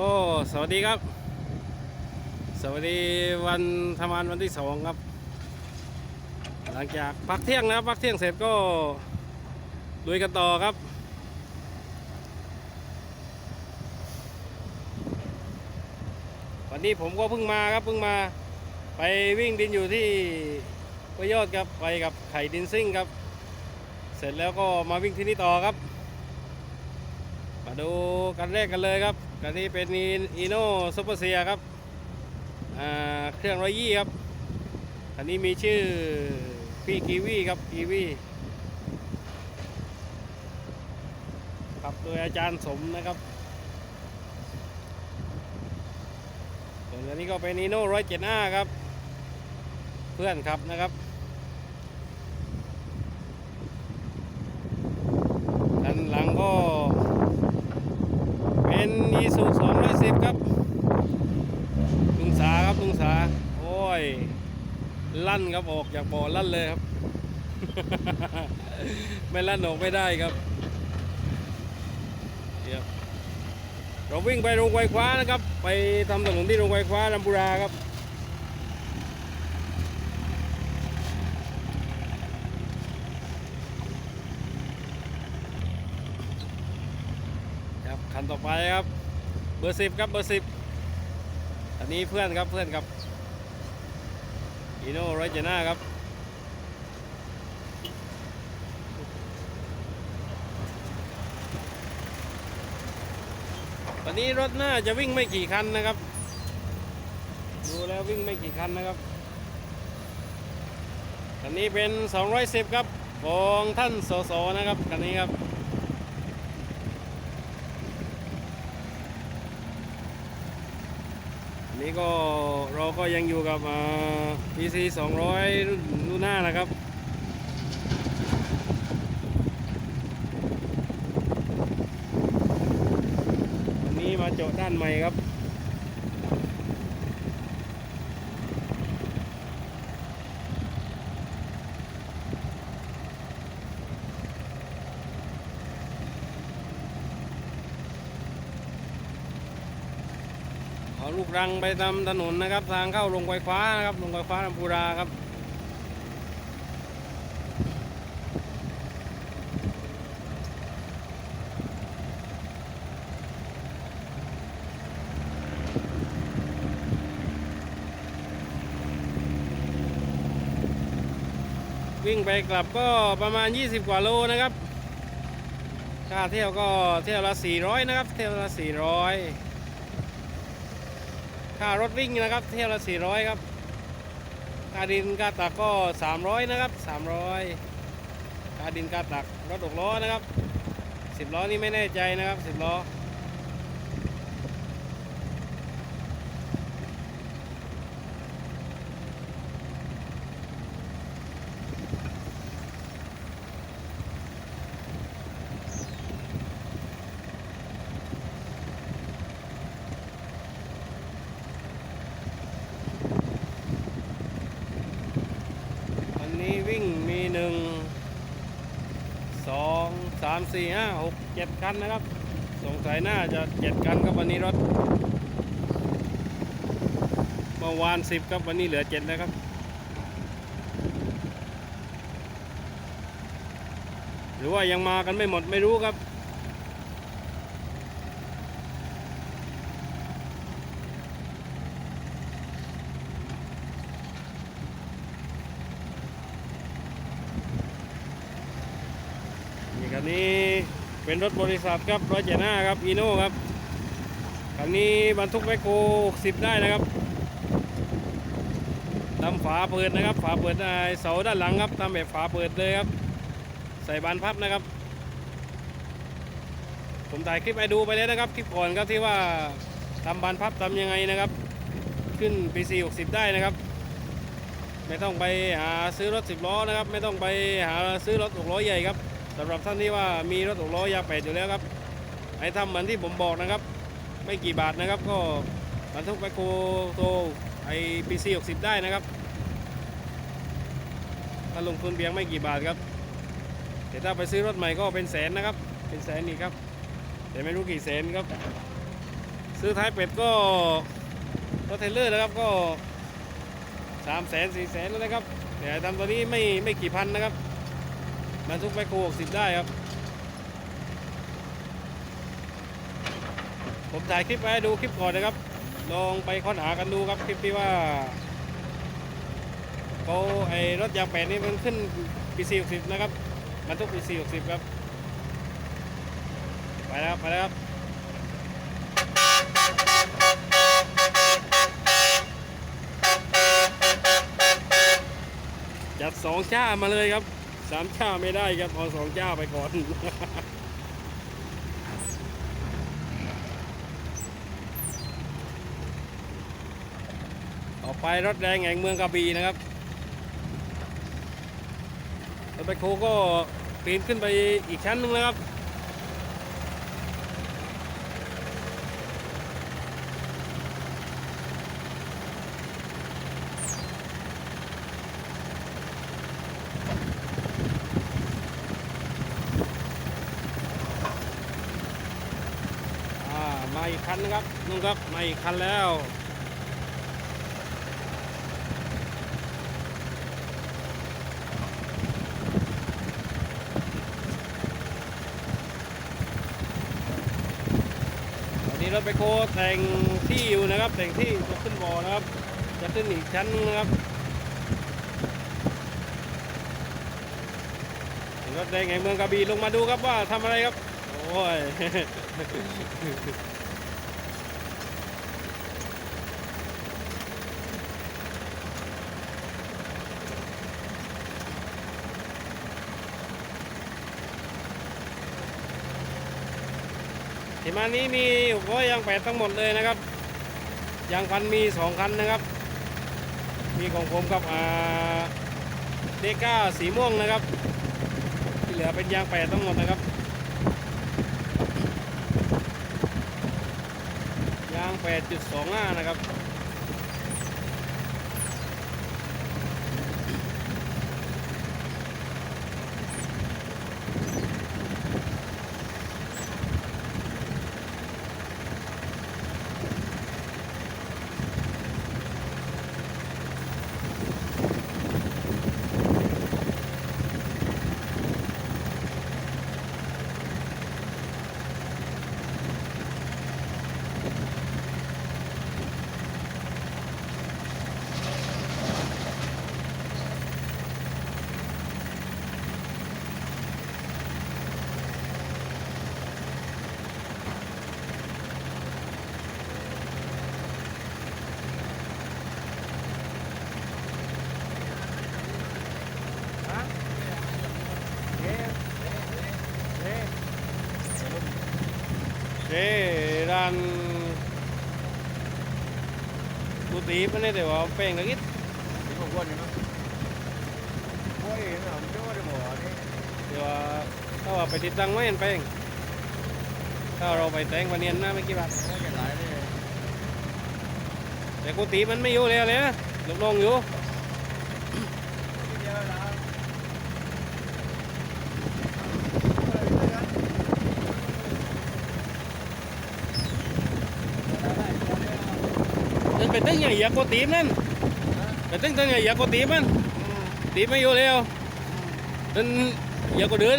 ก็สวัสดีครับ สวัสดีวันทำงานวันที่สองครับ หลังจากพักเที่ยงนะพักเที่ยงเสร็จก็ลุยกันต่อครับ วันนี้ผมก็เพิ่งมาครับเพิ่งมาไปวิ่งดินอยู่ที่พระยอดครับไปกับไข่ดินซิ่งครับ เสร็จแล้วก็มาวิ่งที่นี่ต่อครับ มาดูกันแรกกันเลยครับ กันนี้เป็นอีโน่ซุปเปอร์เซียครับเครื่องร้อยยี่ครับอันนี้มีชื่อพี่กีวีครับกีวีขับโดยอาจารย์สมนะครับส่วนอันนี้ก็เป็นอีโน่ร้อยเจ็ดห้าครับ เพื่อนครับนะครับด้านหลังก็ เป็นอีซูสองร้อยสิบ ครับ ลุงสาครับลุงสา โอ้ย ลั่นครับออกจากบ่อลั่นเลยครับ ไม่ลั่นออกไม่ได้ครับเดี๋ยวเราวิ่งไปโรงไฟฟ้านะครับ ไปทำถนนที่โรงไฟฟ้าลำพูราครับครับคันต่อไปครับ เบอร์สิบครับเบอร์สิบอันนี้เพื่อนครับเพื่อนครับอีโน่ไรเจน่าครับตอนนี้รถหน้าจะวิ่งไม่กี่คันนะครับ ดูแล้ววิ่งไม่กี่คันนะครับคันนี้เป็น 210 ครับของท่านสสนะครับคันนี้ครับ นี้ก็เราก็ยังอยู่กับ PC 200 รุ่นรุ่นหน้านะครับ วันนี้มาเจาะด้านใหม่ครับ เอาลูก รังไปตามถนนนะครับ ทางเข้าโรงไฟฟ้านะครับโรงไฟฟ้าลำพูราครับวิ่งไปกลับก็ประมาณ 20 กว่าโลนะครับ ค่าเที่ยวก็เที่ยวละ 400 นะครับ เที่ยวละ 400 ค่ารถวิ่งนะครับ เที่ยวละ400ครับค่าดินค่าตักก็300นะครับ300ค่าดินค่าตักรถหกล้อนะครับ10ล้อนี่ไม่แน่ใจนะครับ10ล้อ วันนี้วิ่งมีหนึ่งสองสามสี่ห้าหกเจ็ดคันนะครับ สงสัยน่าจะเจ็ดคันครับวันนี้รถเมื่อวานสิบครับวันนี้เหลือเจ็ดแล้วครับหรือว่ายังมากันไม่หมดไม่รู้ครับ นี่คันนี้เป็นรถบริษัทครับร้อยเจ็ดห้าครับอีโน่ครับคันนี้บรรทุกแมคโครสิบได้นะครับทำฝาเปิดนะครับ ฝาเปิดได้เสาด้านหลังครับทำแบบฝาเปิดเลยครับ ใส่บานพับนะครับ ผมถ่ายคลิปให้ดูไปแล้วนะครับคลิปก่อนครับที่ว่าทำบานพับทำยังไงนะครับ ขึ้น PC 60ได้นะครับ ไม่ต้องไปหาซื้อรถ10ล้อนะครับ ไม่ต้องไปหาซื้อรถ6ล้อใหญ่ครับ สำหรับท่านที่ว่ามีรถหกล้อยาแปดอยู่แล้วครับให้ทำเหมือนที่ผมบอกนะครับ ไม่กี่บาทนะครับ ก็บรรทุกไปโคโตไอพีซีหกสิบได้นะครับถ้าลงทุนเพียงไม่กี่บาทครับแต่ถ้าไปซื้อรถใหม่ก็เป็นแสนนะครับ เป็นแสนอีกครับ แต่ไม่รู้กี่แสนครับ ซื้อท้ายเป็ดก็รถเทรลเลอร์นะครับก็สามแสนสี่แสนแล้วนะครับแต่ทำตัวนี้ไม่ไม่กี่พันนะครับ บรรทุกไปโคหกสิบได้ครับ ผมถ่ายคลิปไว้ดูคลิปก่อนนะครับ ลองไปค้นหากันดูครับคลิปที่ว่าเขาไอรถยางแปดนี่มันขึ้นปีสี่หกสิบนะครับบรรทุกปีสี่หกสิบครับไปแล้วไปแล้วครับจัดสองจ้ามาเลยครับ สามเจ้าไม่ได้ครับเอาสองเจ้าไปก่อนต่อไปรถแดงแห่งเมืองกระบี่นะครับรถไปโคก็ปีนขึ้นไปอีกชั้นหนึงนะครับ อ่ามาอีกคันนะครับนุ่นครับ มาอีกคันแล้วตอนนี้รถไปโคแต่งที่อยู่นะครับ แต่งที่จะขึ้นบ่อนะครับ จะขึ้นอีกชั้นนึงนะครับรถแดงแห่งเมืองกระบี่ลงมาดูครับว่าทำอะไรครับ โอ้ย ที่มานี้มีอุปกรณ์ยางแปดทั้งหมดเลยนะครับยางพันมีสองคันนะครับ มีของผมกับเดก้าสีม่วงนะครับ ที่เหลือเป็นยางแปดทั้งหมดนะครับ ยาง8.25นะครับ เด้ร้านกูตีมันได้แต่ว่าแป้งกระกิด Thì không quân thì nó Ôi, nó không chỗ để bỏ đi เดี๋ยวว่าถ้าว่าไปติดตั้งไม่เห็นแป้งถ้าเราไปแต่งวันเนียนนะไม่กี่บาท Nó chạy lại đi แต่กูตีมันไม่อยู่แล้วเลยนะลงลงอยู่ นั่นเป็นตึ้งอย่างเหยียบกูตีมันเป็นตึ้งตึ้งอย่างเหยียบกูตีมันตีไม่อยู่แล้วนั่นเหยียบกูเดิน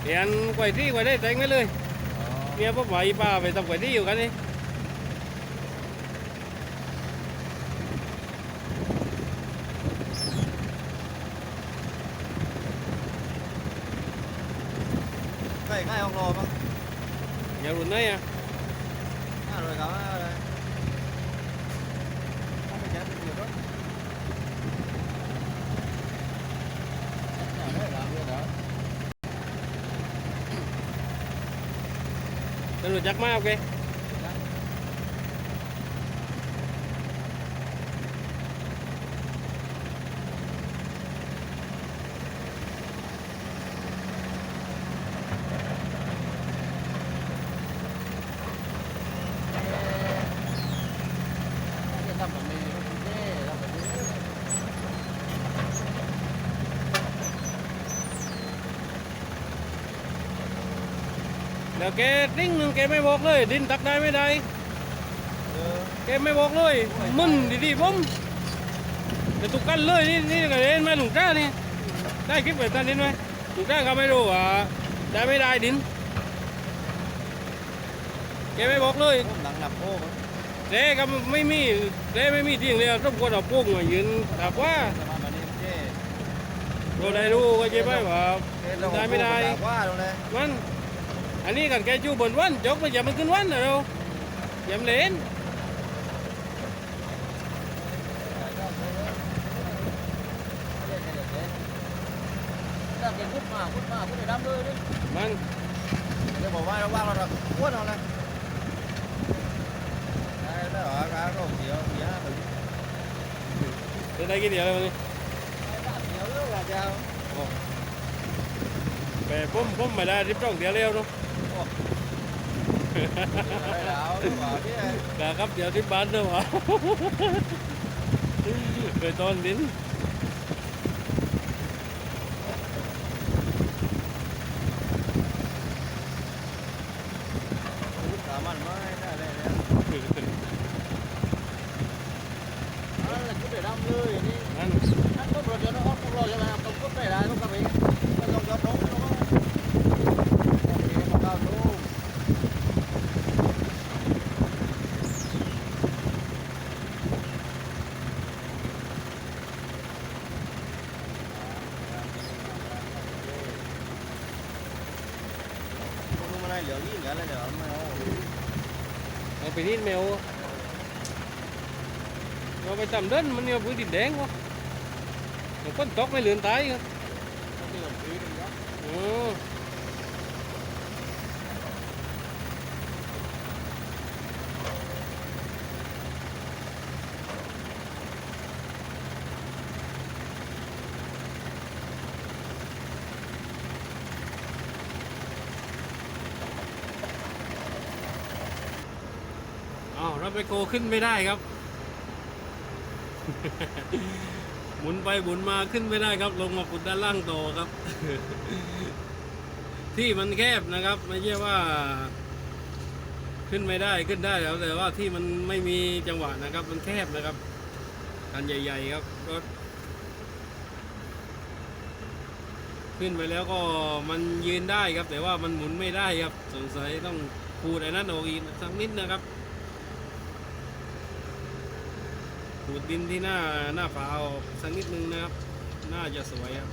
เปลี่ยนกวยที่กวยได้แต่งไม่เลยเมียพ่อไหวป้าไปทำกวยที่อยู่กันนี่ Cái cái ông lò mà อย่ารุนไห nhớ luôn đấy à rồi cảm không phải chết nhiều đó. Đây là chắc má ok. แล้วแกติ้งหนึงแกไม่บอกเลย ดินตักได้ไม่ได้แกไม่บอกเลยมึนดีๆผมแต่ตุกกันเลยนี่นี่ก็เห็นไหมลุงจ้านี่ได้คลิปไปตันดินไหมหลุงจ้าก็ไม่รู้ว่าได้ไม่ได้ดินแกไม่บอกเลยหลังหนับโอ้เจ๊ก็ไม่มีเจ๊ไม่มีที่เลยรบกวนเอาโป้งมายืนถามว่าสมามันนี่เราได้รู้ก็เจ๊ไม่ว่าเจ๊ต้องได้ไม่ได้ว่าตรงเลยมัน อันนี้กันแกจูบนวันจกมันอย่ามันขึ้นวันนะเราอย่ามันเล่นถ้าเกิดพุดมาพุดมาพุดไปดำเลยดิมันเดี๋ยวบอกว่าเราว่างเราเราอ้นเอาเลยได้แล้วเหรอครับก็เสียวเสียหนึ่งจะได้กี่เดียวแล้ววันนี้เสียวเรื่องอะไรเจ้าแต่ผมผมไม่ได้ ริบต้องเดียวเร็วเนาะได้แล้วหรือเปล่าเนี่ยกะครับเดี๋ยวที่บ้านด้วยวะเคยตอนดิน พุดสามันไม่ได้ได้แล้วอ่าแล้วพุดไปดำเลยนี่ นั่น นั่นก็รถยนต์ออกรถใช่ไหมครับต้องพุดไปได้ต้องกลับเองไม่ต้องกลับลงแล้วก็โอเคมาเข้าดู không có này liệu gì nữa là được mà เอาไปนี่แมวเราไปจำเดินมันเนี่ยพื้นดินแดงวะเดี๋ยวคนตกไม่เหลือนตายครับอือ้าวรถไปโกขึ้นไม่ได้ครับ หมุนไปหมุนมาขึ้นไม่ได้ครับ ลงมาขุดด้านล่างต่อครับ ที่มันแคบนะครับ ไม่ใช่ว่า ขึ้นไม่ได้ขึ้นได้แล้วแต่ว่าที่มันไม่มีจังหวะนะครับ มันแคบนะครับคันใหญ่ ๆ ครับรถขึ้นไปแล้วก็มันยืนได้ครับ แต่ว่ามันหมุนไม่ได้ครับ สงสัยต้องขูดไอ้นั้นออกอีกสักนิดนะครับ ดูดดินที่หน้าหน้าฝาออกสักนิดนึงนะครับ น่าจะสวยครับ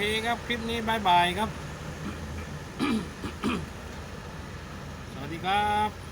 เคครับ คลิปนี้บายบายครับ สวัสดีครับ